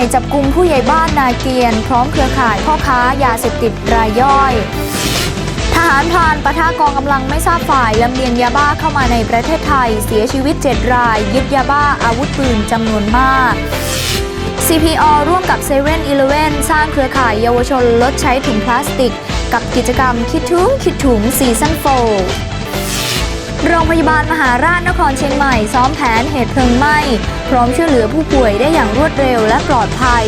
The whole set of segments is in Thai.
ใหม่จับกลุ่มผู้ใหญ่บ้านนาเกียน พร้อมเครือข่ายพ่อค้ายาเสพติดรายย่อย ทหารพานปะทะกองกำลังไม่ทราบฝ่ายลำเลียงยาบ้าเข้ามาในประเทศไทย เสียชีวิต 7 ราย ยึดยาบ้าอาวุธปืนจำนวนมาก CPO ร่วมกับ7 e เ e ่ e อสร้างเครือข่ายเยาวชนลดใช้ถุงพลาสติก กับกิจกรรมคิดถุงคิดถุงซีซั่นโฟโรงพยาบาลมหาราชนครเชียงใหม่ ซ้อมแผนเหตุเพลิงไหม้ พร้อมช่วยเหลือผู้ป่วยได้อย่างรวดเร็วและปลอดภัย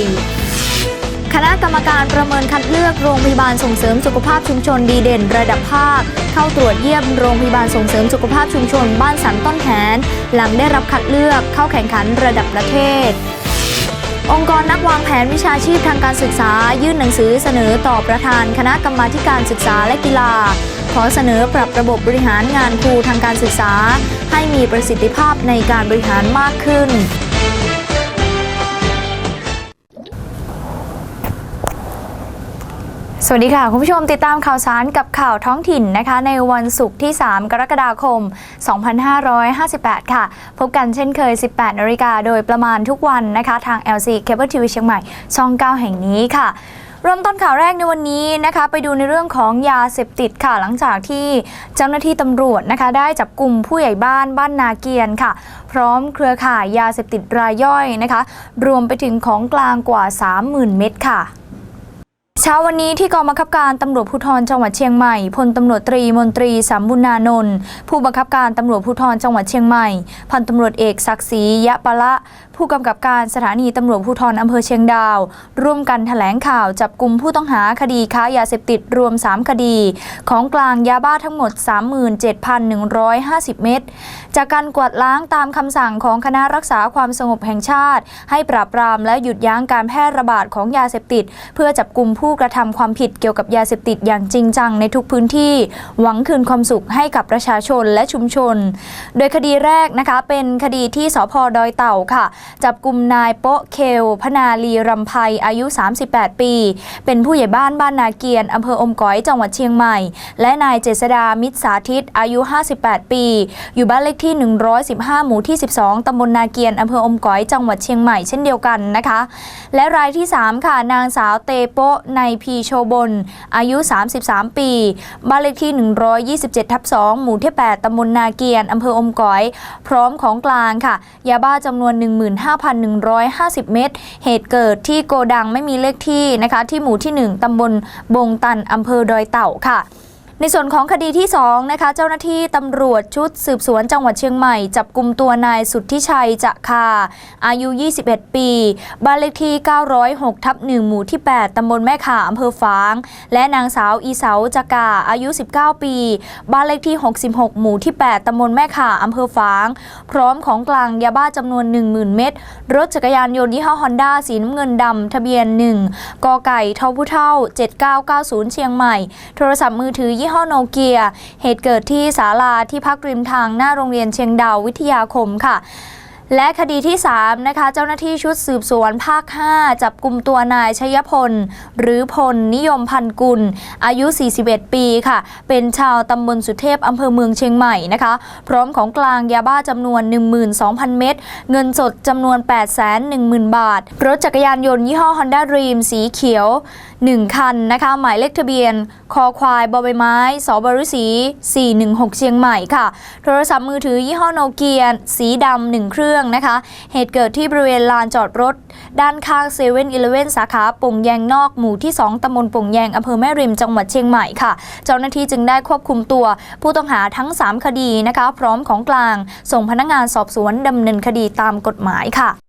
คณะกรรมการประเมินคัดเลือกโรงพยาบาลส่งเสริมสุขภาพชุมชนดีเด่นระดับภาค เข้าตรวจเยี่ยมโรงพยาบาลส่งเสริมสุขภาพชุมชนบ้านสันต้นแขนหลังได้รับคัดเลือกเข้าแข่งขันระดับประเทศ องค์กรนักวางแผนวิชาชีพทางการศึกษา ยื่นหนังสือเสนอต่อประธานคณะกรรมาการศึกษาและกีฬา ขอเสนอปรับระบบบริหารงานครูทางการศึกษา ให้มีประสิทธิภาพในการบริหารมากขึ้น วัสดีค่ะ คุณผู้ชมติดตามข่าวสารกับข่าวท้องถิ่นนะคะ ในวันศุกร์ที่ 3 กรกฎาคม 2558 ค่ะ พบกันเช่นเคย 18นาฬิกาโดยประมาณทุกวันนะคะ ทาง LC Cable TV เชียงใหม่ ช่อง 9 แห่งนี้ค่ะเริ่มต้นข่าวแรกในวันนี้นะคะไปดูในเรื่องของยาเสพติดค่ะหลังจากที่เจ้าหน้าที่ตำรวจนะคะ ได้จับกลุ่มผู้ใหญ่บ้านบ้านนาเกียนค่ะ พร้อมเครือข่ายยาเสพติดรายย่อยนะคะ รวมไปถึงของกลางกว่า 30,000 เม็ดค่ะ เช้าวันนี้ที่กองบังคับการตำรวจภูธรจังหวัดเชียงใหม่พลตำรวจตรีมนตรีสามบุญานนท์ผู้บังคับการตำรวจภูธรจังหวัดเชียงใหม่ พันตำรวจเอกศักดิ์ศรียะปะละ ผู้กำกับการสถานีตำรวจภูธรอำเภอเชียงดาว ร่วมกันแถลงข่าวจับกลุ่มผู้ต้องหาคดีค้ายาเสพติดรวม 3 คดี ของกลางยาบ้าทั้งหมด 37,150 เม็ดจากการกวาดล้างตามคำสั่งของคณะรักษาความสงบแห่งชาติ ให้ปราบปรามและหยุดยั้งการแพร่ระบาดของยาเสพติด เพื่อจับกลุ่มผู้กระทำความผิดเกี่ยวกับยาเสพติดอย่างจริงจังในทุกพื้นที่ หวังคืนความสุขให้กับประชาชนและชุมชน โดยคดีแรกนะคะเป็นคดีที่สพดอยเต่าค่ะจับกลุ่มนายโป๊ะเคล พนาลีรำไพอายุ 38 ปี เป็นผู้ใหญ่บ้านบ้านนาเกียนอำเภออมก๋อยจังหวัดเชียงใหม่ และนายเจษดามิตรสาธิตอายุ 58 ปี อยู่บ้านเลขที่ 115 หมู่ที่ 12 ตำบลนาเกียนอำเภออมก๋อยจังหวัดเชียงใหม่เช่นเดียวกันนะคะ และรายที่ 3 ค่ะ นางสาวเตโปะในพีโชบน อายุ 33 ปี บ้านเลขที่ 127 ทับ 2 หมู่ที่ 8 ตำบลนาเกียนอำเภออมก๋อย พร้อมของกลางค่ะ ยาบ้าจำนวน15,150 เมตร เหตุเกิดที่โกดังไม่มีเลขที่นะคะที่หมู่ที่ 1ตำบลบงตันอำเภอดอยเต่าค่ะ ในส่วนของคดีที่2นะคะเจ้าหน้าที่ตำรวจชุดสืบสวนจังหวัดเชียงใหม่ จับกลุ่มตัวนายสุทธิชัยจะคา อายุ 21 ปีบ้านเลขที่ 906 ทับ1หมู่ที่ 8 ตำบลแม่ข่าอำเภอฝาง และนางสาวอีเสาจะกาอายุ 19 ปีบ้านเลขที่ 66 หมู่ที่ 8 ตำบลแม่ข่าอำเภอฝาง พร้อมของกลางยาบ้าจำนวน 10,000 เม็ดรถจักรยานยนต์ยี่ห้อฮอนด้าสีน้ำเงินดำทะเบียน 1กไก่ทพเท่า 7990 เชียงใหม่ โทรศัพท์มือถือยี่ห้อโนเกีย เหตุเกิดที่ศาลาที่พักริมทางหน้าโรงเรียนเชียงดาววิทยาคมค่ะและคดีที่ 3 นะคะ เจ้าหน้าที่ชุดสืบสวนภาค 5 จับกลุ่มตัวนายชยพล หรือพลนิยมพันกุล อายุ 41 ปีค่ะ เป็นชาวตำบลสุเทพอำเภอเมืองเชียงใหม่นะคะ พร้อมของกลางยาบ้าจำนวน 12,000 เม็ดเงินสดจำนวน 810,000 บาท รถจักรยานยนต์ยี่ห้อ Honda Dream สีเขียว 1 คันนะคะ หมายเลขทะเบียน คอควายบอใบไม้สบรุสี416 เชียงใหม่ค่ะ โทรศัพท์มือถือยี่ห้อโนเกียสีดำหนึ่งเครื่องนะคะ เหตุเกิดที่บริเวณลานจอดรถ ด้านข้างเซเว่นอีเลเว่นสาขาป่งแยงนอกหมู่ที่ 2ตำบลป่งแยงอำเภอแม่ริมจังหวัดเชียงใหม่ค่ะ เจ้าหน้าที่จึงได้ควบคุมตัว ผู้ต้องหาทั้ง 3 คดีนะคะ พร้อมของกลาง ส่งพนักงานสอบสวนดำเนินคดีตามกฎหมายค่ะ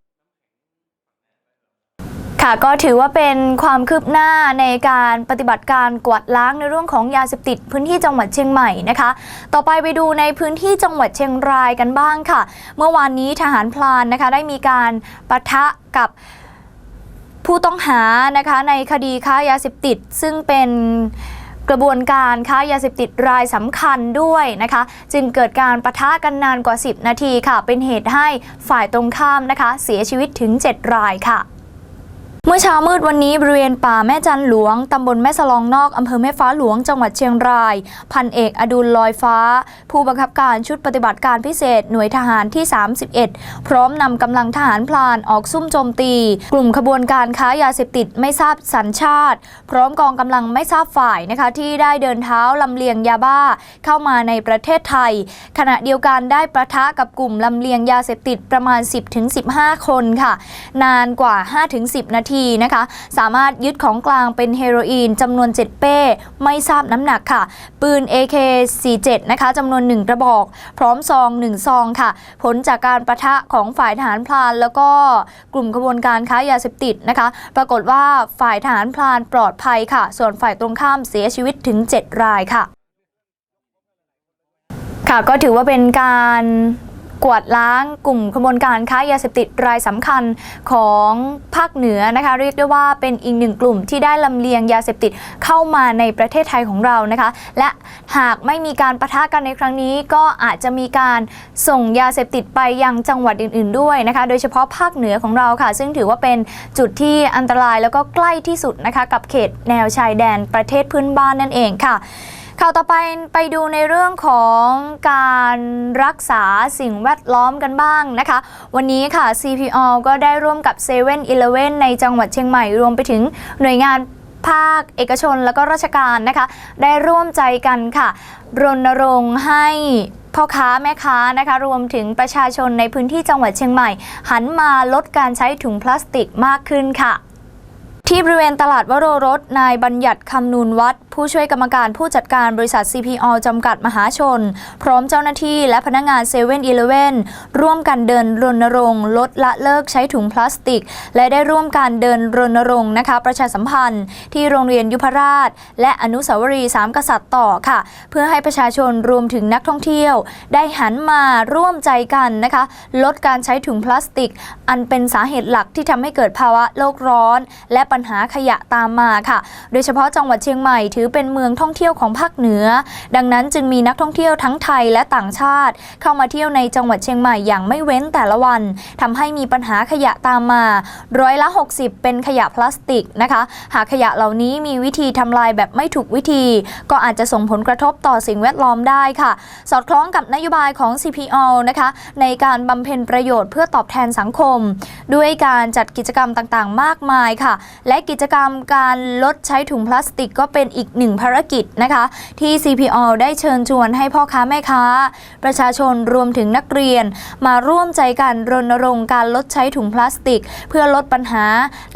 ค่ะก็ถือว่าเป็นความคืบหน้าในการปฏิบัติการกวาดล้างในเรื่องของยาเสพติดพื้นที่จังหวัดเชียงใหม่นะคะ ต่อไปไปดูในพื้นที่จังหวัดเชียงรายกันบ้างค่ะ เมื่อวานนี้ทหารพลานนะคะได้มีการปะทะกับผู้ต้องหานะคะในคดีค้ายาเสพติดซึ่งเป็นกระบวนการค้ายาเสพติดรายสำคัญด้วยนะคะ จึงเกิดการประทะกันนานกว่า 10 นาทีค่ะ เป็นเหตุให้ฝ่ายตรงข้ามนะคะ เสียชีวิตถึง 7 รายค่ะ เมื่อเช้ามืดวันนี้บริเวณป่าแม่จันหลวง ตำบลแม่สลองนอก อำเภอแม่ฟ้าหลวง จังหวัดเชียงราย พันเอกอดุลลอยฟ้า ผู้บังคับการชุดปฏิบัติการพิเศษหน่วยทหารที่ 31 พร้อมนำกำลังทหารพลานออกซุ่มโจมตี กลุ่มขบวนการค้ายาเสพติดไม่ทราบสัญชาติ พร้อมกองกำลังไม่ทราบฝ่ายนะคะที่ได้เดินเท้าลำเลียงยาบ้าเข้ามาในประเทศไทย ขณะเดียวกันได้ประทะกับกลุ่มลำเลียงยาเสพติดประมาณ 10-15 คนค่ะ นานกว่า 5-10 นาทีนะคะ สามารถยึดของกลางเป็นเฮโรอีนจำนวน 7 เป้ ไม่ทราบน้ำหนักค่ะ ปืน AK47 นะคะจำนวน 1 กระบอก พร้อมซอง 1 ซองค่ะ ผลจากการประทะของฝ่ายทหารพลาน แล้วก็กลุ่มขบวนการค้ายาเสพติดนะคะ ปรากฏว่าฝ่ายทหารพลานปลอดภัยค่ะ ส่วนฝ่ายตรงข้ามเสียชีวิตถึง 7 รายค่ะ ค่ะก็ถือว่าเป็นการ กวาดล้างกลุ่มขบวนการค้ายาเสพติดรายสำคัญของภาคเหนือนะคะเรียกได้ว่าเป็นอีกหนึ่งกลุ่มที่ได้ลำเลียงยาเสพติดเข้ามาในประเทศไทยของเรานะคะ และหากไม่มีการประทะกันในครั้งนี้ ก็อาจจะมีการส่งยาเสพติดไปยังจังหวัดอื่น ๆ ด้วยนะคะ โดยเฉพาะภาคเหนือของเราค่ะ ซึ่งถือว่าเป็นจุดที่อันตรายแล้วก็ใกล้ที่สุดนะคะกับเขตแนวชายแดนประเทศเพื่อนบ้านนั่นเองค่ะ ข่าวต่อไปไปดูในเรื่องของการรักษาสิ่งแวดล้อมกันบ้างนะคะ วันนี้ค่ะ CPO ก็ได้ร่วมกับ7 e เ e ่ e อในจังหวัดเชียงใหม่รวมไปถึงหน่วยงานภาคเอกชนแล้วก็ราชการนะคะ ได้ร่วมใจกันค่ะ รณรงค์ให้พ่อค้าแม่ค้านะคะรวมถึงประชาชนในพื้นที่จังหวัดเชียงใหม่ หันมาลดการใช้ถุงพลาสติกมากขึ้นค่ะที่บริเวณตลาดวโรรสนายบัญญัติคำนูนวัดผู้ช่วยกรรมการผู้จัดการบริษัท CPO จำกัดมหาชน พร้อมเจ้าหน้าที่และพนักงาน7 e เ e ่ e อร่วมกันเดินรณรงค์ลดละเลิกใช้ถุงพลาสติก และได้ร่วมการเดินรณรงค์นะคะประชาสัมพันธ์ ที่โรงเรียนยุพราช และอนุสาวรีย์สามกษัตริย์ต่อค่ะ เพื่อให้ประชาชนรวมถึงนักท่องเที่ยว ได้หันมาร่วมใจกันนะคะลดการใช้ถุงพลาสติก อันเป็นสาเหตุหลักที่ทำให้เกิดภาวะโลกร้อน และปัญหาขยะตามมาค่ะ โดยเฉพาะจังหวัดเชียงใหม่ถือเป็นเมืองท่องเที่ยวของภาคเหนือ ดังนั้นจึงมีนักท่องเที่ยวทั้งไทยและต่างชาติ เข้ามาเที่ยวในจังหวัดเชียงใหม่อย่างไม่เว้นแต่ละวันทำให้มีปัญหาขยะตามมา ร้อยละ 60 เป็นขยะพลาสติกนะคะ หากขยะเหล่านี้มีวิธีทำลายแบบไม่ถูกวิธี ก็อาจจะส่งผลกระทบต่อสิ่งแวดล้อมได้ค่ะ สอดคล้องกับนโยบายของ CPO นะคะในการบำเพ็ญประโยชน์เพื่อตอบแทนสังคม ด้วยการจัดกิจกรรมต่างๆ มากมายค่ะ และกิจกรรมการลดใช้ถุงพลาสติกก็เป็นอีกหนึ่งภารกิจนะคะ ที่ CPO ได้เชิญชวนให้พ่อค้าแม่ค้า ประชาชนรวมถึงนักเรียน มาร่วมใจกันรณรงค์การลดใช้ถุงพลาสติก เพื่อลดปัญหา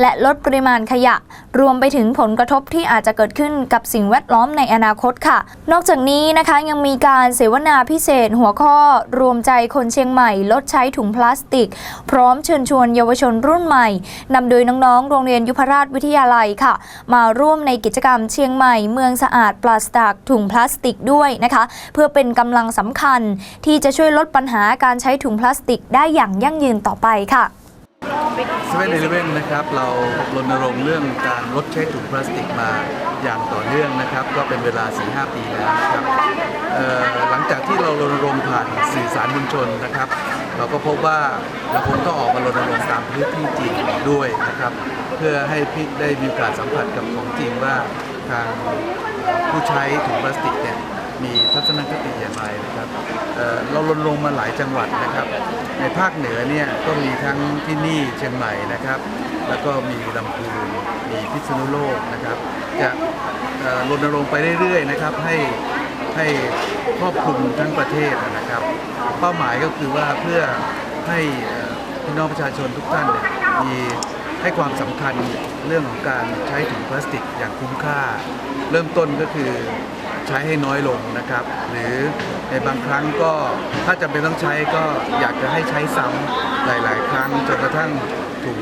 และลดปริมาณขยะ รวมไปถึงผลกระทบที่อาจจะเกิดขึ้นกับสิ่งแวดล้อมในอนาคตค่ะ นอกจากนี้นะคะยังมีการเสวนาพิเศษหัวข้อ รวมใจคนเชียงใหม่ ลดใช้ถุงพลาสติก พร้อมเชิญชวนเยาวชนรุ่นใหม่นำโดยน้องๆ โรงเรียนยุพราชวิทยาลัยค่ะ มาร่วมในกิจกรรมเชียงใหม่เมืองสะอาดปราศจากถุงพลาสติกด้วยนะคะ เพื่อเป็นกำลังสำคัญที่จะช่วยลดปัญหาการใช้ถุงพลาสติกได้อย่างยั่งยืนต่อไปค่ะเซเว่นเอเลเว่นนะครับเรารณรงค์เรื่องการลดใช้ถุงพลาสติกมาอย่างต่อเนื่องนะครับ ก็เป็นเวลา 4-5 ปีแล้วนะครับหลังจากที่เรารณรงค์ผ่านสื่อสารมวลชนนะครับ เราก็พบว่าเราคงต้องออกมารณรงค์ตามพื้นที่จริงด้วยนะครับ เพื่อให้พี่ได้มีโอกาสสัมผัสกับของจริงว่า ทางผู้ใช้ถุงพลาสติกเนี่ยมีทัศนคติอย่างไรนะครับเเรารณรงค์มาหลายจังหวัดนะครับ ในภาคเหนือเนี่ยก็มีทั้งที่นี่เชียงใหม่นะครับ แล้วก็มีลำพูนมีพิษณุโลกนะครับ จะรณรงค์ไปเรื่อยๆนะครับให้ให้ครอบคลุมทั้งประเทศนะครับ เป้าหมายก็คือว่าเพื่อให้พี่น้องประชาชนทุกท่านมี ให้ความสำคัญเรื่องของการใช้ถุงพลาสติกอย่างคุ้มค่า เริ่มต้นก็คือใช้ให้น้อยลงนะครับ หรือในบางครั้งก็ถ้าจำเป็นต้องใช้ก็อยากจะให้ใช้ซ้ำหลาย ๆ ครั้งจนกระทั่งถุง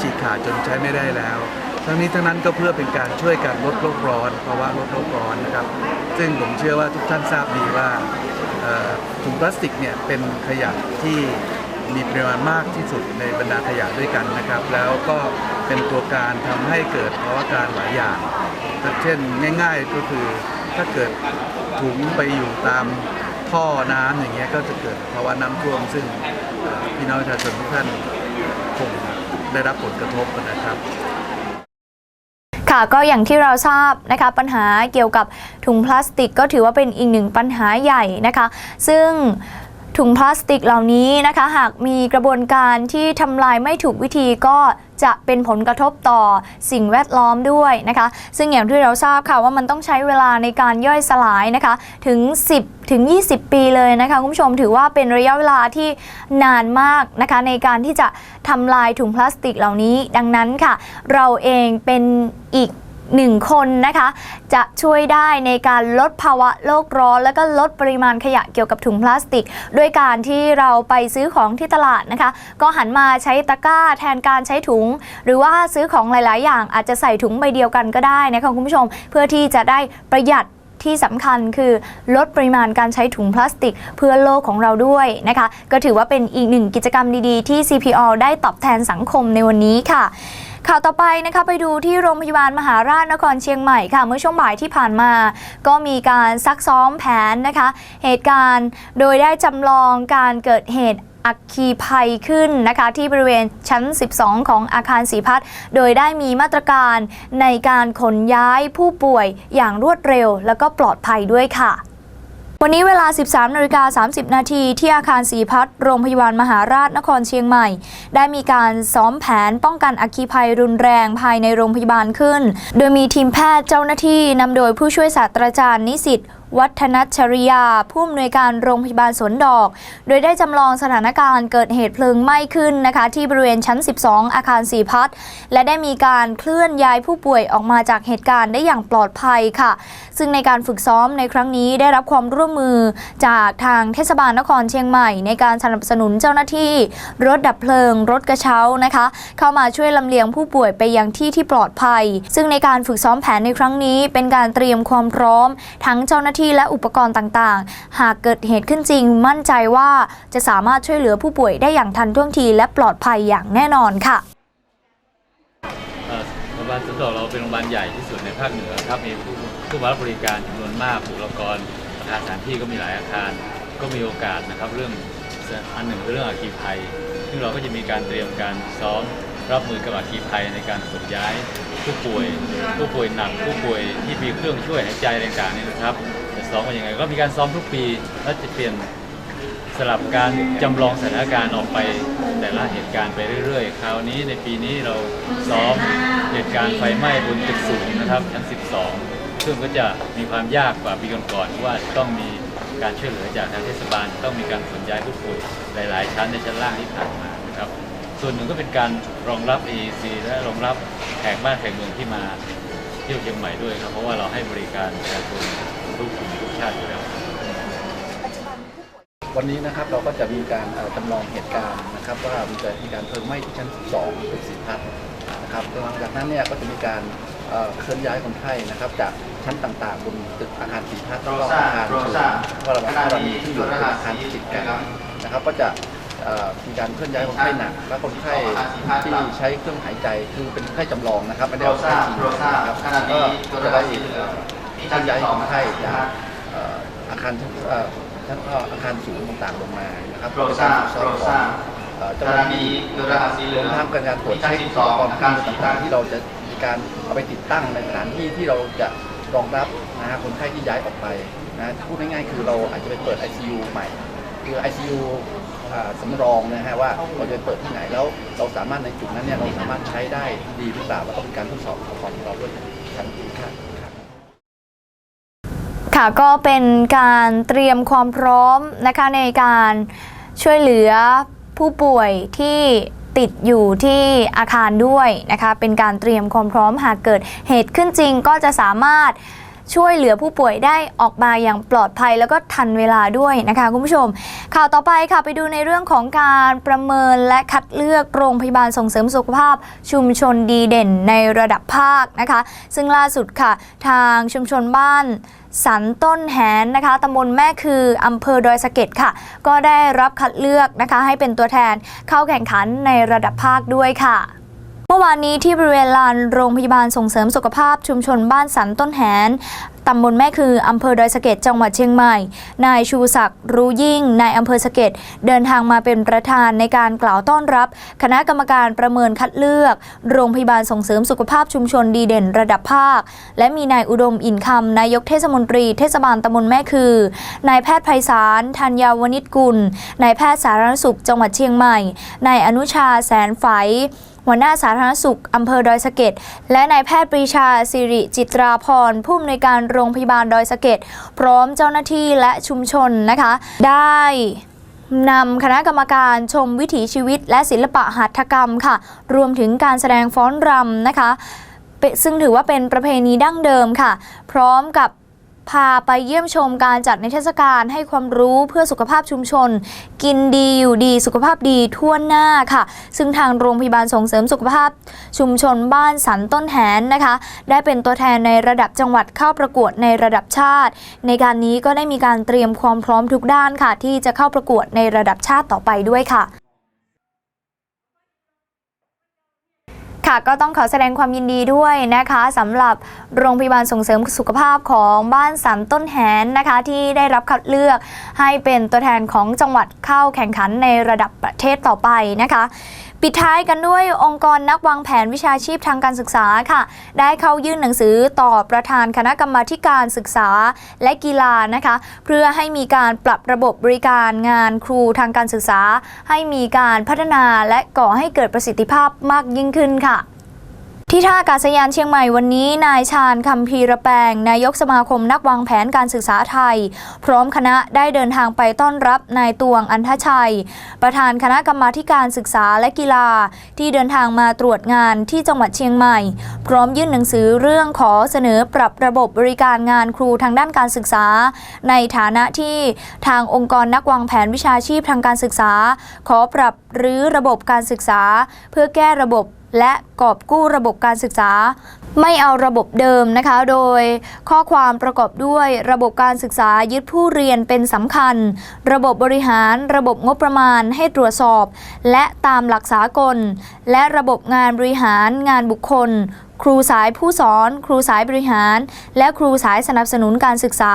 ฉีกขาดจนใช้ไม่ได้แล้วทั้งนี้ทั้งนั้นก็เพื่อเป็นการช่วยกันลดโลกร้อนภาวะลดโลกร้อนนะครับ ซึ่งผมเชื่อว่าทุกท่านทราบดีว่าถุงพลาสติกเนี่ยเป็นขยะที่ มีปริมาณมากที่สุดในบรรดาขยะด้วยกันนะครับ แล้วก็เป็นตัวการทำให้เกิดภาวะการหลายอย่างเช่นง่าย ๆก็คือถ้าเกิดถุงไปอยู่ตามท่อน้ำอย่างเงี้ยก็จะเกิดภาวะน้ำท่วมซึ่งพี่น้องประชาชนทุกท่านคงได้รับผลกระทบนะครับค่ะก็อย่างที่เราทราบนะคะปัญหาเกี่ยวกับถุงพลาสติกก็ถือว่าเป็นอีกหนึ่งปัญหาใหญ่นะคะ ซึ่ง ถุงพลาสติกเหล่านี้นะคะ หากมีกระบวนการที่ทำลายไม่ถูกวิธีก็จะเป็นผลกระทบต่อสิ่งแวดล้อมด้วยนะคะ ซึ่งอย่างที่เราทราบค่ะว่ามันต้องใช้เวลาในการย่อยสลายนะคะ ถึง 10 ถึง 20 ปีเลยนะคะ คุณผู้ชมถือว่าเป็นระยะเวลาที่นานมากนะคะ ในการที่จะทำลายถุงพลาสติกเหล่านี้ ดังนั้นค่ะ เราเองเป็นอีก หนึ่งคนนะคะ จะช่วยได้ในการลดภาวะโลกร้อน และก็ลดปริมาณขยะเกี่ยวกับถุงพลาสติก ด้วยการที่เราไปซื้อของที่ตลาดนะคะ ก็หันมาใช้ตะกร้าแทนการใช้ถุง หรือว่าซื้อของหลาย ๆ อย่างอาจจะใส่ถุงใบเดียวกันก็ได้นะคะคุณผู้ชม เพื่อที่จะได้ประหยัดที่สำคัญคือลดปริมาณการใช้ถุงพลาสติก เพื่อโลกของเราด้วยนะคะ ก็ถือว่าเป็นอีกหนึ่งกิจกรรมดี ๆ ที่ CPO ได้ตอบแทนสังคมในวันนี้ค่ะ ข่าวต่อไปนะคะไปดูที่โรงพยาบาลมหาราชนครเชียงใหม่ค่ะเมื่อช่วงบ่ายที่ผ่านมา ก็มีการซักซ้อมแผนนะคะ เหตุการณ์โดยได้จำลองการเกิดเหตุอัคคีภัยขึ้นนะคะที่บริเวณชั้น 12 ของอาคารสีพัฒโดยได้มีมาตรการในการขนย้ายผู้ป่วยอย่างรวดเร็ว แล้วก็ปลอดภัยด้วยค่ะ วันนี้เวลา 13นาฬิกา30 นาทีที่อาคารสีพัฒน์โรงพยาบาลมหาราชนครเชียงใหม่ ได้มีการซ้อมแผนป้องกันอัคคีภัยรุนแรงภายในโรงพยาบาลขึ้น โดยมีทีมแพทย์เจ้าหน้าที่นำโดยผู้ช่วยศาสตราจารย์นิสิต วัฒนชริยา ผู้อำนวยการโรงพยาบาลสวนดอก โดยได้จำลองสถานการณ์เกิดเหตุเพลิงไหม้ขึ้นนะคะ ที่บริเวณชั้น 12 อาคารสีพัฒและได้มีการเคลื่อนย้ายผู้ป่วยออกมาจากเหตุการณ์ได้อย่างปลอดภัยค่ะ ซึ่งในการฝึกซ้อมในครั้งนี้ได้รับความร่วมมือจากทางเทศบาลนครเชียงใหม่ ในการสนับสนุนเจ้าหน้าที่ รถดับเพลิง รถกระเช้านะคะ เข้ามาช่วยลำเลียงผู้ป่วยไปยังที่ที่ปลอดภัย ซึ่งในการฝึกซ้อมแผนในครั้งนี้ เป็นการเตรียมความพร้อม ทั้งเจ้าหน้าที่และอุปกรณ์ต่างๆ หากเกิดเหตุขึ้นจริง มั่นใจว่าจะสามารถช่วยเหลือผู้ป่วยได้อย่างทันท่วงทีและปลอดภัยอย่างแน่นอนค่ะโรงพยาบาลสวนดอกเราเป็นโรงพยาบาลใหญ่ที่สุดในภาคเหนือครับมีผู้ผู้มารับบริการจำนวนมากบุคลากรอาคารสถานที่ก็มีหลายอาคาร ก็มีโอกาสนะครับ เรื่องอันหนึ่งคือเรื่องอาคีภัย ซึ่งเราก็จะมีการเตรียมการซ้อมรับมือกับอาคีภัยในการขนย้ายผู้ป่วย ผู้ป่วยหนัก ผู้ป่วยที่มีเครื่องช่วยหายใจต่างๆนี่นะครับ ซ้อมกันยังไง ก็มีการซ้อมทุกปีแล้วจะเปลี่ยนสลับการจำลองสถานการณ์ออกไปแต่ละเหตุการณ์ไปเรื่อยๆ คราวนี้ในปีนี้เราซ้อมเหตุการณ์ไฟไหม้บนตึกสูงนะครับชั้น 12 ซึ่งก็จะมีความยากกว่าปีก่อนๆเพราะว่าต้องมีการช่วยเหลือจากทางเทศบาล ต้องมีการขนย้ายผู้ป่วยหลายๆ ชั้นในชั้นล่างที่ผ่านมานะครับ ส่วนหนึ่งก็เป็นการรองรับ AEC และรองรับแขกบ้านแขกเมืองที่มาเที่ยวเชียงใหม่ด้วยครับเพราะว่าเราให้บริการประชาชน ทุกกลุ่มทุกชาติอยู่แล้ว วันนี้นะครับเราก็จะมีการเอ่อจำลองเหตุการณ์นะครับว่ามันจะมีการเพลิงไหม้ที่ชั้น12ตึกสิพัฒน์นะครับหลังจากนั้นเนี่ยก็จะมีการเอ่อเคลื่อนย้ายคนไข้นะครับ จากชั้นต่างๆ บนตึกอาคารสิพัฒน์แล้วก็อาคารสูงว่าเราว่าเรามีที่อยู่เป็นอาคารที่ติดกันนะครับ ก็จะเอ่อมีการเคลื่อนย้ายคนไข้หนักและคนไข้ที่ใช้เครื่องหายใจคือเป็นคนไข้จำลองนะครับไม่ได้เอาคนไข้จริงนะครับก็จะได้ เอ่อเคลื่อนย้ายคนไข้จากเอ่ออาคารชั้นเอ่อชั้นเอ่ออาคารสูงต่างๆลงมานะครับโปรดทราบเป็นการฝึกซ้อมของเอ่อเจ้าหน้าที่ขณะนี้โดยรหัสสีเหลืรองวมทั้งการตรวจเช็คที่อุชั้ปนกรณ์12เครื่องมือต่างๆที่เราจะมีการเอาไปติดตั้งในสถานที่ที่เราจะรองรับนะฮะคนไข้ที่ย้ายออกไปนะพูดง่ายๆคือเราอาจจะไปเปิด ICU ใหม่คือ ICU อ่าสำรองนะฮะว่าเราจะเปิดที่ไหนแล้วเราสามารถในจุดนั้นเนี่ยเราสามารถใช้ได้ดีหรือเปล่าแล้วก็มีการทดสอบอุปกรณ์ของเราด้วยทันทีครับ ค่ะก็เป็นการเตรียมความพร้อมนะคะในการช่วยเหลือผู้ป่วยที่ติดอยู่ที่อาคารด้วยนะคะ เป็นการเตรียมความพร้อมหากเกิดเหตุขึ้นจริงก็จะสามารถช่วยเหลือผู้ป่วยได้ออกมาอย่างปลอดภัยแล้วก็ทันเวลาด้วยนะคะคุณผู้ชม ข่าวต่อไปค่ะไปดูในเรื่องของการประเมินและคัดเลือกโรงพยาบาลส่งเสริมสุขภาพ ชุมชนดีเด่นในระดับภาคนะคะ ซึ่งล่าสุดค่ะ ทางชุมชนบ้าน สันต้นแหนนะคะตำบลแม่คืออำเภอดอยสะเก็ดค่ะ ก็ได้รับคัดเลือกนะคะให้เป็นตัวแทนเข้าแข่งขันในระดับภาคด้วยค่ะ มื่อวานนี้ที่บริเวณลานโรงพยาบาลส่งเสริมสุขภาพชุมชนบ้านสันต้นแหนตำบลแม่คืออำเภอดอยสะเก็ดจังหวัดเชียงใหม่ นายชูศักดิ์รู้ยิ่ง นายอำเภอสะเก็ดเดินทางมาเป็นประธานในการกล่าวต้อนรับ คณะกรรมการประเมินคัดเลือก โรงพยาบาลส่งเสริมสุขภาพชุมชนดีเด่นระดับภาค และมีนายอุดมอินคำนายกเทศมนตรีเทศบาลตำบลแม่คือ นายแพทย์ไพศาลธัญญาวนิชกุล นายแพทย์สาธารณสุขจังหวัดเชียงใหม่ นายอนุชาแสนไฝ หัวหน้าสาธารณสุขอำเภอดอยสะเก็ดและนายแพทย์ปรีชาสิริจิตราพรผู้อำนวยการโรงพยาบาลดอยสะเก็ดพร้อมเจ้าหน้าที่และชุมชนนะคะ ได้นำคณะกรรมการชมวิถีชีวิต และศิลปะหัตถกรรมค่ะ รวมถึงการแสดงฟ้อนรำนะคะ ซึ่งถือว่าเป็นประเพณีดั้งเดิมค่ะ พร้อมกับ พาไปเยี่ยมชมการจัดในเทศกาลให้ความรู้เพื่อสุขภาพชุมชน กินดีอยู่ดีสุขภาพดีทั่วหน้าค่ะ ซึ่งทางโรงพยาบาลส่งเสริมสุขภาพชุมชนบ้านสันต้นแหนนะคะ ได้เป็นตัวแทนในระดับจังหวัดเข้าประกวดในระดับชาติ ในการนี้ก็ได้มีการเตรียมความพร้อมทุกด้านค่ะ ที่จะเข้าประกวดในระดับชาติต่อไปด้วยค่ะ ค่ะก็ต้องขอแสดงความยินดีด้วยนะคะสำหรับโรงพยาบาลส่งเสริมสุขภาพของบ้านสันต้นแหนนะคะ ที่ได้รับคัดเลือกให้เป็นตัวแทนของจังหวัดเข้าแข่งขันในระดับประเทศต่อไปนะคะ ปิดท้ายกันด้วยองค์กรนักวางแผนวิชาชีพทางการศึกษาค่ะ ได้เข้ายื่นหนังสือต่อประธานคณะกรรมาการศึกษาและกีฬานะคะ เพื่อให้มีการปรับระบบบริการงานครูทางการศึกษา ให้มีการพัฒนาและก่อให้เกิดประสิทธิภาพมากยิ่งขึ้นค่ะ ที่ท่าอากาศยานเชียงใหม่วันนี้ นายชาญคำพีระแปง นายกสมาคมนักวางแผนการศึกษาไทย พร้อมคณะได้เดินทางไปต้อนรับนายตวงอันทชัย ประธานคณะกรรมาการศึกษาและกีฬา ที่เดินทางมาตรวจงานที่จังหวัดเชียงใหม่ พร้อมยื่นหนังสือเรื่องขอเสนอปรับระบบบริการงานครูทางด้านการศึกษา ในฐานะที่ทางองค์กรนักวางแผนวิชาชีพทางการศึกษา ขอปรับหรือระบบการศึกษา เพื่อแก้ระบบ และกอบกู้ระบบการศึกษา ไม่เอาระบบเดิมนะคะ โดยข้อความประกอบด้วยระบบการศึกษายึดผู้เรียนเป็นสำคัญ ระบบบริหาร ระบบงบประมาณให้ตรวจสอบ และตามหลักสากล และระบบงานบริหารงานบุคคล ครูสายผู้สอน ครูสายบริหาร และครูสายสนับสนุนการศึกษา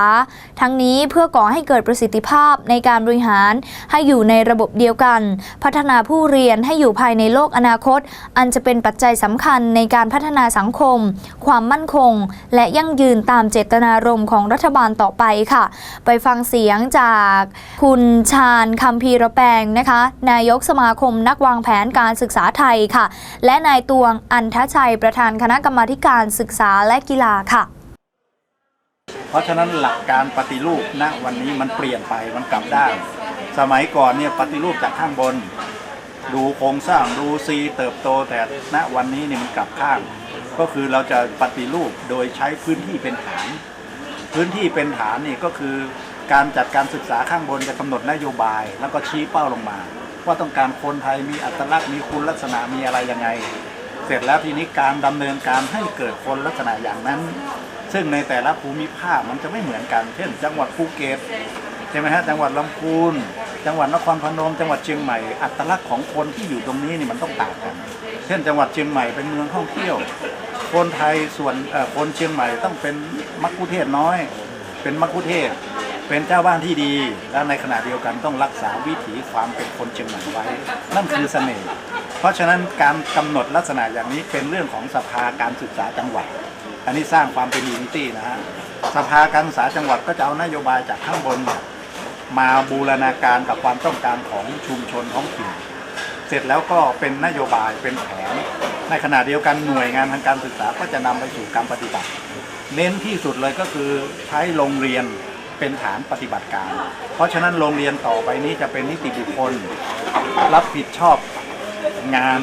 ทั้งนี้เพื่อก่อให้เกิดประสิทธิภาพในการบริหาร ให้อยู่ในระบบเดียวกัน พัฒนาผู้เรียนให้อยู่ภายในโลกอนาคต อันจะเป็นปัจจัยสำคัญในการพัฒนาสังคม ความมั่นคง และยั่งยืนตามเจตนารมณ์ของรัฐบาลต่อไปค่ะ ไปฟังเสียงจากคุณชาญคำพีระแปงนะคะ นายกสมาคมนักวางแผนการศึกษาไทยค่ะ และนายตวงอันทชัยประธานคณะกรรมาธิการศึกษาและกีฬาค่ะ เพราะฉะนั้นหลักการปฏิรูปณวันนี้มันเปลี่ยนไปมันกลับด้านสมัยก่อนเนี่ยปฏิรูปจากข้างบน ดูโครงสร้างดูซีเติบโตแต่ณวันนี้เนี่ยมันกลับข้าง ก็คือเราจะปฏิรูปโดยใช้พื้นที่เป็นฐาน พื้นที่เป็นฐานนี่ก็คือการจัดการศึกษาข้างบนจะกำหนดนโยบาย แล้วก็ชี้เป้าลงมา ว่าต้องการคนไทยมีอัตลักษณ์มีคุณลักษณะมีอะไรยังไง เสร็จแล้วทีนี้การดำเนินการให้เกิดคนลักษณะอย่างนั้น ซึ่งในแต่ละภูมิภาคมันจะไม่เหมือนกัน เช่น จังหวัดภูเก็ตใช่ไหมฮะจังหวัดลำพูน จังหวัดนครพนม จังหวัดเชียงใหม่ อัตลักษณ์ของคนที่อยู่ตรงนี้นี่มันต้องต่างกัน เช่น จังหวัดเชียงใหม่เป็นเมืองท่องเที่ยว คนไทยส่วนอ่อคนเชียงใหม่ต้องเป็นมักคุเทศน้อย เป็นมักคุเทศ เป็นเจ้าบ้านที่ดี และในขณะเดียวกันต้องรักษาวิถีความเป็นคนเชียงใหม่ไว้ นั่นคือเสน่ห์เพราะฉะนั้นการกำหนดลักษณะอย่างนี้เป็นเรื่องของสภาการศึกษาจังหวัด อันนี้สร้างความเป็นยูนิตี้นะฮะสภาการศึกษาจังหวัดก็จะเอานโยบายจากข้างบนเนี่ยมาบูรณาการกับความต้องการของชุมชนท้องถิ่นเสร็จแล้วก็เป็นนโยบายเป็นแผน ในขณะเดียวกันหน่วยงานทางการศึกษาก็จะนำไปสู่การปฏิบัติ เน้นที่สุดเลยก็คือใช้โรงเรียน เป็นฐานปฏิบัติการ เพราะฉะนั้นโรงเรียนต่อไปนี้จะเป็นนิติบุคคล รับผิดชอบงาน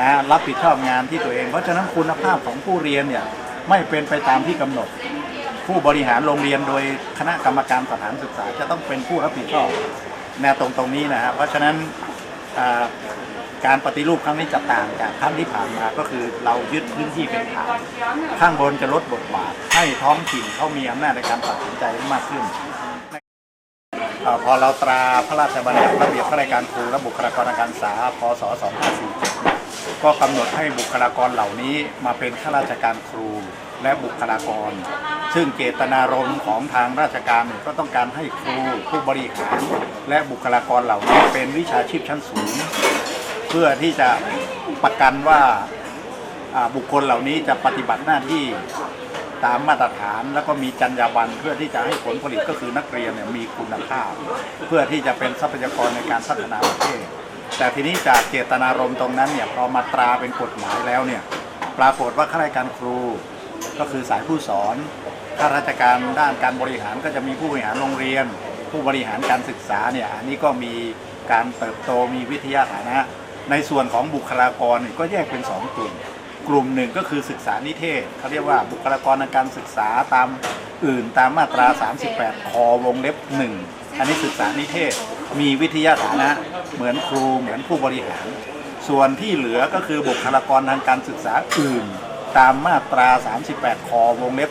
นะรับผิดชอบงานที่ตัวเอง เพราะฉะนั้นคุณภาพของผู้เรียนเนี่ยไม่เป็นไปตามที่กำหนด ผู้บริหารโรงเรียนโดยคณะกรรมการสถานศึกษาจะต้องเป็นผู้รับผิดชอบแนวตรงตรงนี้นะฮะเพราะฉะนั้นอ่า การปฏิรูปครั้งนี้จะต่างจากครั้งที่ผ่านมาก็คือเรายึดพื้นที่เป็นฐานข้างบนจะลดบทบาท ให้ท้องถิ่นเขามีอำนาจในการตัดสินใจมากขึ้นพอเราตราพระราชบัญญัติระเบียบข้าราชการครูและบุคลากรทางการศึกษาพศ 2547 ก็กำหนดให้บุคลากรเหล่านี้มาเป็นข้าราชการครูและบุคลากร ซึ่งเจตนารมณ์ของทางราชการก็ต้องการให้ครูผู้บริหาร และบุคลากรเหล่านี้เป็นวิชาชีพชั้นสูง เพื่อที่จะประกันว่าบุคคลเหล่านี้จะปฏิบัติหน้าที่ตามมาตรฐานแล้วก็มีจรรยาบรรณเพื่อที่จะให้ผลผลิตก็คือนักเรียนเนี่ยมีคุณภาพ เพื่อที่จะเป็นทรัพยากรในการพัฒนาประเทศ แต่ทีนี้จากเจตนารมณ์ตรงนั้นเนี่ยพอมาตราเป็นกฎหมายแล้วเนี่ยปรากฏว่าข้าราชการครูก็คือสายผู้สอนข้าราชการด้านการบริหารก็จะมีผู้บริหารโรงเรียน ผู้บริหารการศึกษาเนี่ยอันนี้ก็มีการเติบโตมีวิทยาฐานะ ในส่วนของบุคลากรเนี่ยก็แยกเป็นสองกลุ่ม กลุ่มหนึ่งก็คือศึกษานิเทศเขาเรียกว่าบุคลากรทางการศึกษาตามอื่นตามมาตรา 38 คอวงเล็บหนึ่งอันนี้ศึกษานิเทศ มีวิทยาฐานะ เหมือนครูเหมือนผู้บริหาร ส่วนที่เหลือก็คือบุคลากรทางการศึกษาอื่น ตามมาตรา 38 คอวงเล็บ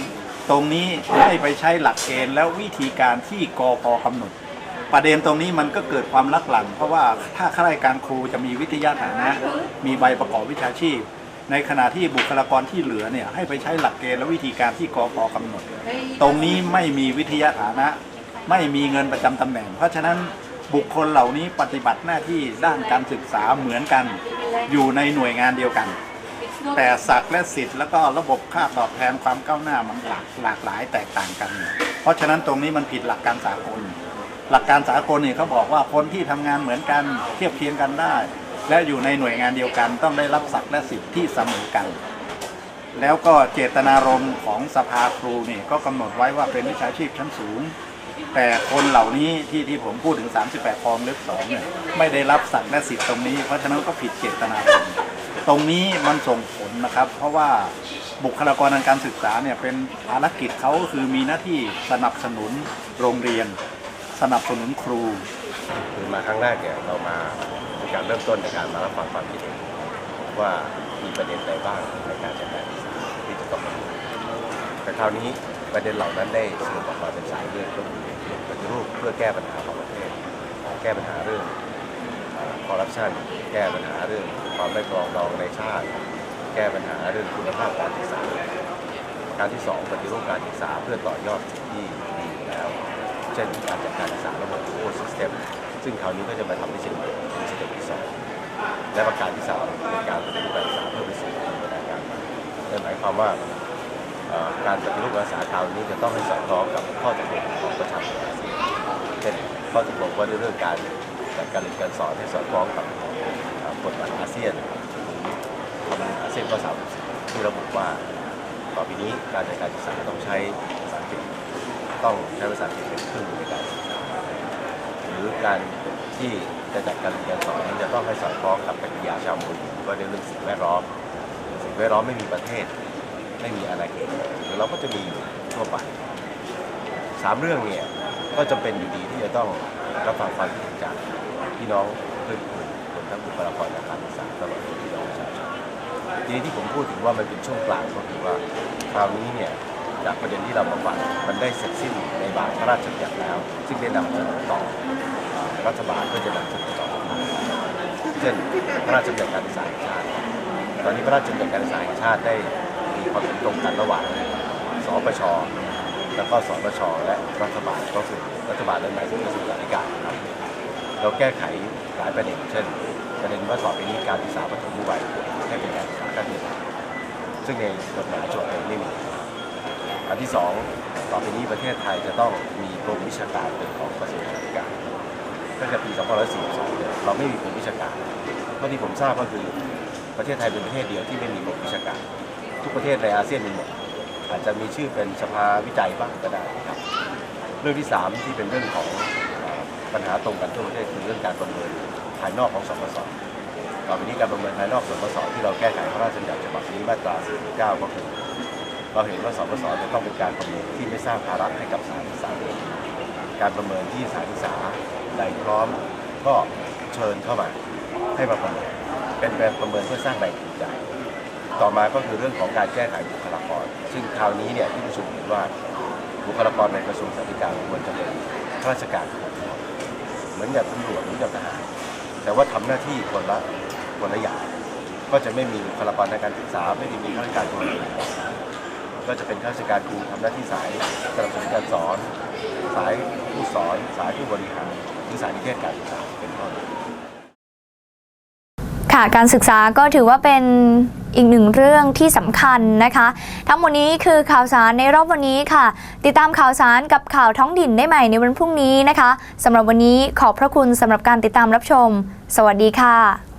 2 ตรงนี้ให้ไปใช้หลักเกณฑ์แล้ววิธีการที่กพกำหนด ประเด็นตรงนี้มันก็เกิดความลักหลั่นเพราะว่าถ้าข้าราชการครูจะมีวิทยาฐานะ มีใบประกอบวิชาชีพ ในขณะที่บุคลากรที่เหลือเนี่ยให้ไปใช้หลักเกณฑ์และวิธีการที่กพกำหนด ตรงนี้ไม่มีวิทยาฐานะ ไม่มีเงินประจำตำแหน่ง เพราะฉะนั้นบุคคลเหล่านี้ปฏิบัติหน้าที่ด้านการศึกษาเหมือนกัน อยู่ในหน่วยงานเดียวกัน แต่ศักดิ์และสิทธิ์แล้วก็ระบบค่าตอบแทนความก้าวหน้ามันหลากหลากหลายแตกต่างกัน เพราะฉะนั้นตรงนี้มันผิดหลักการสากล หลักการสากลเนี่ยเขาบอกว่าคนที่ทำงานเหมือนกันเทียบเคียงกันได้ และอยู่ในหน่วยงานเดียวกัน ต้องได้รับศักและสิทธิ์ที่เสมอกัน แล้วก็เจตนารมณ์ของสภาครูนี่ก็กำหนดไว้ว่าเป็นวิชาชีพชั้นสูง แต่คนเหล่านี้ที่ที่ผมพูดถึง 38คองเล็บสองเนี่ยไม่ได้รับศักและสิทธิ์ตรงนี้ เพราะฉะนั้นก็ผิดเจตนารมณ์ตรงนี้มันส่งผลนะครับ เพราะว่าบุคลากรทางการศึกษาเนี่ยเป็นภารกิจเขาก็คือมีหน้าที่สนับสนุนโรงเรียน สนับสนุนครู คือมาครั้งแรกเนี่ยเรามาเป็นการเริ่มต้นในการมารับฟังความคิดเห็นว่ามีประเด็นใดบ้างในการจัดการศึกษาที่จะต้องมาแต่คราวนี้ประเด็นเหล่านั้นได้สรุปออกมาเป็นสายเรื่องก็คือปฏิรูปเพื่อแก้ปัญหาของประเทศแก้ปัญหาเรื่องคอร์รัปชันแก้ปัญหาเรื่องความไม่ปรองดองในชาติ แก้ปัญหาเรื่องคุณภาพการศึกษา การที่สองปฏิรูปการศึกษาเพื่อต่อยอดที่ดีแล้ว เช่นการจัดการศึกษาระบบโอซิสเต็มซึ่งคราวนี้ก็จะมาทำในสิ่งเป็นสเต็ปที่สองและประการที่สามเป็นการปฏิรูปการศึกษาเพื่อไปสู่การพัฒนาการนั่นหมายความว่าการปฏิรูปการศึกษาคราวนี้จะต้องให้สอดคล้องกับข้อตกลงของประชาชนเช่นข้อตกลงว่าในเรื่องการจัดการเรียนการสอนให้สอดคล้องกับกฎหมายอาเซียนหรือธรรมนูญอาเซียนข้อ30ที่ระบุว่า ต่อไปนี้การจัดการศึกษาต้องใช้ ต้องใช้ภาษาอังกฤษเป็นเครื่องมือในการศึกษาหรือการที่จะจัดการเรียนการสอนนั้นจะต้องให้สอดคล้องกับปรัชญาชาวมุนว่าในเรื่องสิ่งแวดล้อม สิ่งแวดล้อมไม่มีประเทศ ไม่มีอาณาเขตเราก็จะมีอยู่ทั่วไปสามเรื่องเนี่ยก็จำเป็นอยู่ดีที่จะต้องรับฟังความคิดเห็นจากพี่น้องเพื่อนๆคนทั้งบุคลากรทางการศึกษาตลอดจนพี่น้องประชาชนทีนี้ที่ผมพูดถึงว่ามันเป็นช่วงกลางก็คือว่าคราวนี้เนี่ย จากประเด็นที่เรามาฟังมันได้เสร็จสิ้นในบางพระราชบัญญัติแล้ว ซึ่งได้นำเสนอต่อรัฐบาลเพื่อจะนำเสนอต่อเช่นพระราชบัญญัติการศึกษาแห่งชาติ ตอนนี้พระราชบัญญัติการศึกษาแห่งชาติได้มีความเห็นตรงกันระหว่างสปชแล้วก็สปชและรัฐบาลก็คือรัฐบาลและหมายถึงกระทรวงศึกาธิการครับเราแก้ไขหลายประเด็นเช่น ประเด็นว่าต่อไปนี้การศึกษาปฐมวัยให้เป็นการศึกษาขั้นเรียนซึ่งในกฎหมายฉบับเองไม่มี อันที่สองต่อไปนี้ประเทศไทยจะต้องมีกรมวิชาการเป็นของกระทรวงศึกษาธิการตั้งแต่ปี2542เราไม่มีกรมวิชาการเท่าที่ผมทราบก็คือประเทศไทยเป็นประเทศเดียวที่ไม่มีกรมวิชาการ ทุกประเทศในอาเซียนมีหมดอาจจะมีชื่อเป็นสภาวิจัยบ้างก็ได้ครับ เรื่องที่สามที่เป็นเรื่องของปัญหาตรงกันทั่วประเทศคือเรื่องการประเมินภายนอกของสปสต่อไปนี้การประเมินภายนอกสปสที่เราแก้ไขพระราชบัญญัติฉบับนี้มาตรา49ก็คือ เราเห็นว่าสปสจะต้องเป็นการประเมินที่ไม่สร้างภาระให้กับสถานศึกษา การประเมินที่สถานศึกษาใดพร้อมก็เชิญเข้ามาให้มาประเมินเป็นแบบประเมินเพื่อสร้างแรงจูงใจ ต่อมาก็คือเรื่องของการแก้ไขบุคลากร ซึ่งคราวนี้เนี่ยที่ประชุมเห็นว่าบุคลากรในกระทรวงสาธารณสุขควรจะเป็นข้าราชการเหมือนกับตำรวจเหมือนกับทหาร แต่ว่าทำหน้าที่คนละคนละอย่างก็จะไม่มีบุคลากรในการศึกษาไม่ได้มีข้าราชการคนละ ก็จะเป็นข้าราชการครูทำหน้าที่สายสนับสนุนการสอน สายผู้สอนสายผู้บริหารหรือสายนิเทศการศึกษาเป็นต้นค่ะการศึกษาก็ถือว่าเป็นอีกหนึ่งเรื่องที่สำคัญนะคะ ทั้งหมดนี้คือข่าวสารในรอบวันนี้ค่ะ ติดตามข่าวสารกับข่าวท้องถิ่นได้ใหม่ในวันพรุ่งนี้นะคะสำหรับวันนี้ขอบพระคุณสำหรับการติดตามรับชม สวัสดีค่ะ